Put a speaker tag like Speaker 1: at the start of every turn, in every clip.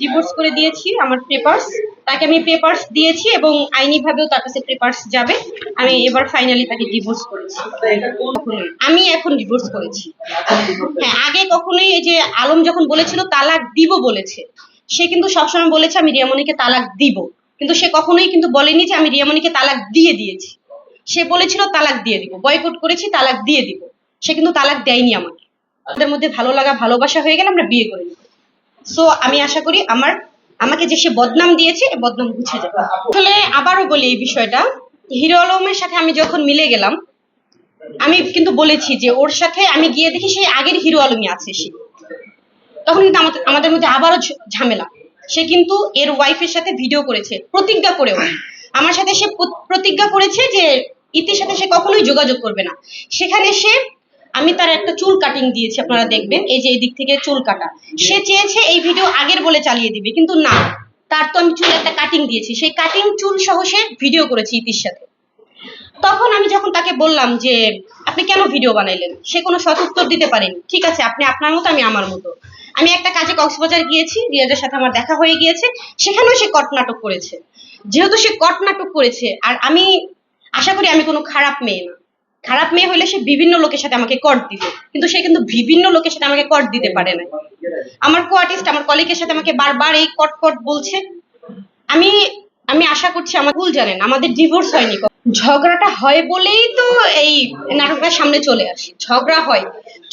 Speaker 1: Divorce করে দিয়েছি আমার পেপারস তাকে আমি পেপারস দিয়েছি এবং আইনি ভাবেও তার কাছে পেপারস যাবে। আমি এবার ফাইনালি তাকে ডিভোর্স করেছি। আমি এখন ডিভোর্স করেছি। হ্যাঁ আগে কখনোই এই যে আলম যখন বলেছিল তালাক দিব বলেছে, সে কিন্তু সবসময় বলেছে আমি রিয়ামণিকে তালাক দিব। কিন্তু সে কখনোই কিন্তু বলেনি যে আমি রিয়ামণিকে তালাক দিয়ে দিয়েছি। সে বলেছিল তালাক দিয়ে দিব। বয়কট করেছি, তালাক দিয়ে দিব। সে কিন্তু তালাক দেয়নি আমাকে। আমাদের মধ্যে ভালো লাগা, ভালোবাসা হয়ে গেলে আমরা বিয়ে করে নিব। সো আমি আশা করি আমার, আমাকে যে সে বদনাম দিয়েছে বদনাম মুছে যাবে। আসলে আবারও বলি এই বিষয়টা। হিরো আলমের সাথে আমি যখন মিলে গেলাম, আমি কিন্তু বলেছি যে ওর সাথে আমি গিয়ে দেখি সেই আগের হিরো আলমই আছে সে। তখন কিন্তু আমাদের আমাদের মধ্যে আবারও ঝামেলা। সে কিন্তু এর ওয়াইফের সাথে ভিডিও করেছে, প্রতিজ্ঞা করেও। আমার সাথে সে প্রতিজ্ঞা করেছে যে ইতির সাথে সে কখনোই যোগাযোগ করবে না। সেখানে সে আমি তার একটা চুল কাটিং দিয়েছি, আপনারা দেখবেন। এই যে এই দিক থেকে চুল কাটা। সে চেয়েছে এই ভিডিও আগের বলে চালিয়ে দিবে, কিন্তু না। তার তো আমি চুল একটা কাটিং দিয়েছি। সেই কাটিং চুল সহ সে ভিডিও করেছে ইতির সাথে। তখন আমি যখন তাকে বললাম যে, আপনি কেন ভিডিও বানাইলেন? সে কোনো সদুত্তর দিতে পারেনি। ঠিক আছে, আপনি আপনার মতো, আমি আমার মতো। আমি একটা কাজে কক্সবাজার গিয়েছি, রিয়াজের সাথে আমার দেখা হয়ে গিয়েছে। সেখানেও সে কট নাটক করেছে। যেহেতু সে কট নাটক করেছে, আর আমি আশা করি আমি কোনো খারাপ মেয়ে না। খারাপ মেয়ে হলে সে বিভিন্ন লোকের সাথে আমাকে কর দিত কিন্তু সে কিন্তু বিভিন্ন লোকের সাথে আমাকে কট দিতে পারে না। আমার কো আর্টিস্ট আমার কলিগের সাথে আমাকে বারবার এই কট কট বলছে। আমি আমি আশা করছি আমার ভুল জানেন, আমাদের ডিভোর্স হয়নি। ঝগড়াটা হয় বলেই তো এই নাটকটা সামনে চলে আসে। ঝগড়া হয়।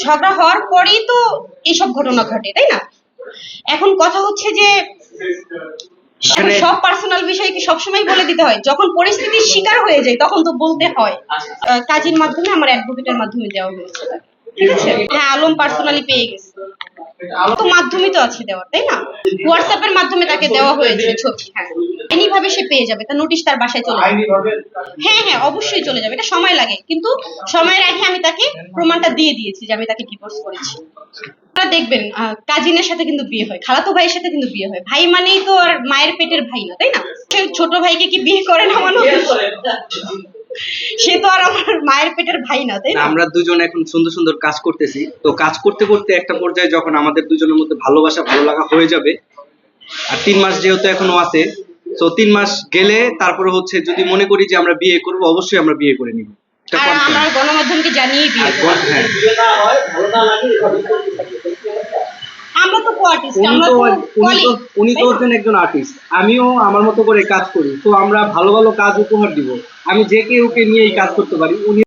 Speaker 1: ঝগড়া হওয়ার পরেই তো এইসব ঘটনা ঘটে, তাই না? এখন কথা হচ্ছে যে সব পার্সোনাল বিষয় কি সবসময় বলে দিতে হয়। যখন পরিস্থিতির শিকার হয়ে যায় তখন তো বলতে হয়। কাজের মাধ্যমে আমার অ্যাডভোকেটের মাধ্যমে দেওয়া হয়েছে। ঠিক আছে? হ্যাঁ আলম পার্সোনালি পেয়ে গেছে। তো মাধ্যমে তো আছে দেওয়ার, তাই না? হোয়াটসঅ্যাপের মাধ্যমে তাকে দেওয়া হয়েছে ছবি হ্যাঁ। আইনি ভাবে সে পেয়ে যাবে, তার নোটিশ তার বাসায় চলে যাবে। হ্যাঁ হ্যাঁ অবশ্যই চলে যাবে, এটা সময় লাগে। কিন্তু সময়ের আগে আমি তাকে প্রমাণটা দিয়ে দিয়েছি যে আমি তাকে ডিভোর্স করেছি। আপনারা দেখবেন কাজিনের সাথে কিন্তু বিয়ে হয়, খালাতো ভাইয়ের সাথে কিন্তু বিয়ে হয়। ভাই মানেই তো আর মায়ের পেটের ভাই না, তাই না? ছোট ভাইকে কি বিয়ে করে না মানুষ সে তো আর আমার মায়ের পেটের ভাই না তাই
Speaker 2: না, আমরা দুজন এখন সুন্দর সুন্দর কাজ করতেছি। তো কাজ করতে করতে একটা পর্যায়ে যখন আমাদের দুজনের মধ্যে ভালোবাসা ভালো লাগা হয়ে যাবে আর তিন মাস যেহেতু এখনও আছে তো তিন মাস গেলে তারপরে হচ্ছে যদি মনে করি যে আমরা বিয়ে করব অবশ্যই আমরা বিয়ে করে নিব।
Speaker 1: আর। আমার গণমাধ্যমকে জানিয়ে বিয়ে
Speaker 2: হ্যাঁ।
Speaker 1: আর্টিস্ট
Speaker 2: উনি
Speaker 1: আমরা
Speaker 2: তো
Speaker 1: তো
Speaker 2: উনি তো উনি তো হচ্ছেন একজন আর্টিস্ট আমিও আমার মতো করে কাজ করি তো আমরা ভালো ভালো কাজ উপহার দিব। আমি যে কেউকে নিয়ে এই কাজ করতে পারি উনি